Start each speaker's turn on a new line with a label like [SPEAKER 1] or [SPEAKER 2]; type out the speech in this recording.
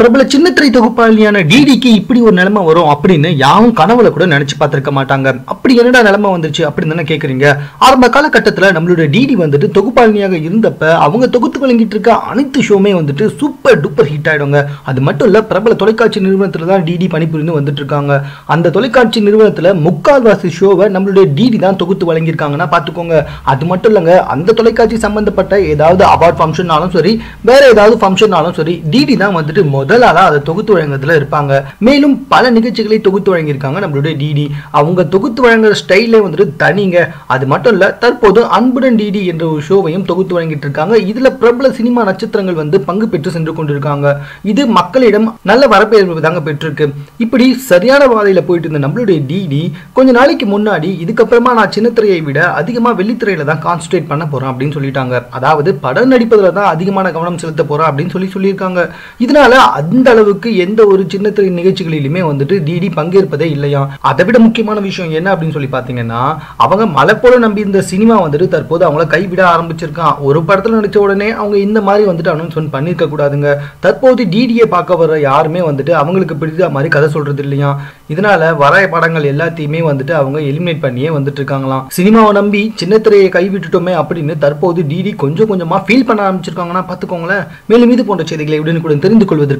[SPEAKER 1] பிரபல சின்னத்திரை தொகுப்பாளியான டிடிக்கு இப்படி ஒரு நிலைமை வரும் அப்படின்னு யாரும் கனவுல கூட நினைச்சு பார்த்திருக்க மாட்டாங்க. அப்படி என்னடா நிலைமை வந்துச்சு அப்படின்னு தானே கேக்குறீங்க? ஆரம்ப காலகட்டத்தில் நம்மளோட டிடி வந்துட்டு தொகுப்பாளினியாக இருந்தப்ப அவங்க தொகுத்து வழங்கிட்டு இருக்க அனைத்து ஷோமே வந்துட்டு சூப்பர் டூப்பர் ஹிட் ஆயிடுங்க. அது மட்டும் இல்ல பிரபல தொலைக்காட்சி நிறுவனத்தில் தான் டிடி பணிபுரிந்து வந்துட்டு இருக்காங்க. அந்த தொலைக்காட்சி நிறுவனத்தில் முக்கால்வாசி ஷோவை நம்மளுடைய டிடி தான் தொகுத்து வழங்கியிருக்காங்கன்னா பார்த்துக்கோங்க. அது மட்டும் இல்லைங்க அந்த தொலைக்காட்சி சம்பந்தப்பட்ட ஏதாவது அவார்ட் ஃபங்க்ஷன்னாலும் சரி வேற ஏதாவது ஃபங்க்ஷன்னாலும் சரி டிடி தான் வந்துட்டு முதல் அதை தொகுத்து வழங்குறதுல இருப்பாங்க. மேலும் பல நிகழ்ச்சிகளை தொகுத்து வழங்கியிருக்காங்க நம்மளுடைய டிடி அவங்க தொகுத்து வழங்குற ஸ்டைலே வந்துட்டு தனிங்க. அது மட்டும் இல்ல தற்போது அன்புடன் டிடி என்ற ஒரு ஷோவையும் தொகுத்து வழங்கிட்டு இருக்காங்க இதுல பிரபல சினிமா நட்சத்திரங்கள் வந்து பங்கு பெற்று சென்று கொண்டிருக்காங்க. இது மக்களிடம் நல்ல வரவேற்பு தாங்க பெற்றிருக்கு. இப்படி சரியான பாதையில போயிட்டு இருந்த நம்மளுடைய டிடி கொஞ்ச நாளைக்கு முன்னாடி இதுக்கப்புறமா நான் சின்னத்திரையை விட அதிகமா வெள்ளித்திரையில தான் கான்சன்ட்ரேட் பண்ண போறேன் அப்படின்னு சொல்லிட்டாங்க. அதாவது படம் நடிப்பதில் தான் அதிகமான கவனம் செலுத்த போறேன் அப்படின்னு சொல்லி சொல்லியிருக்காங்க. இதனால அந்த அளவுக்கு எந்த ஒரு சின்ன திரை நிகழ்ச்சிகளிலுமே வந்துட்டு டிடி பங்கேற்பதே இல்லையா? அதை விட முக்கியமான விஷயம் என்ன அப்படின்னு சொல்லி பாத்தீங்கன்னா அவங்க மலை போல நம்பி இருந்த சினிமா வந்துட்டு தற்போது அவங்கள கைவிட ஆரம்பிச்சிருக்கான். ஒரு படத்துல நடிச்ச உடனே அவங்க இந்த மாதிரி வந்துட்டு அனௌன்ஸ்மெண்ட் பண்ணிருக்க கூடாதுங்க. தற்போது டிடியை பார்க்க வர யாருமே வந்துட்டு அவங்களுக்கு பிடித்த மாதிரி கதை சொல்றது இல்லையா? இதனால வர படங்கள் எல்லாத்தையுமே வந்துட்டு அவங்க எலிமினேட் பண்ணியே வந்துட்டு இருக்காங்களாம். சினிமாவை நம்பி சின்ன திரையை கைவிட்டுட்டோமே அப்படின்னு தற்போது டிடி கொஞ்சம் கொஞ்சமா ஃபீல் பண்ண ஆரம்பிச்சிருக்காங்கன்னா பாத்துக்கோங்களேன் மேலும் இது போன்ற செய்திகளை உடனுக்குடன் தெரிந்து கொள்வதற்கு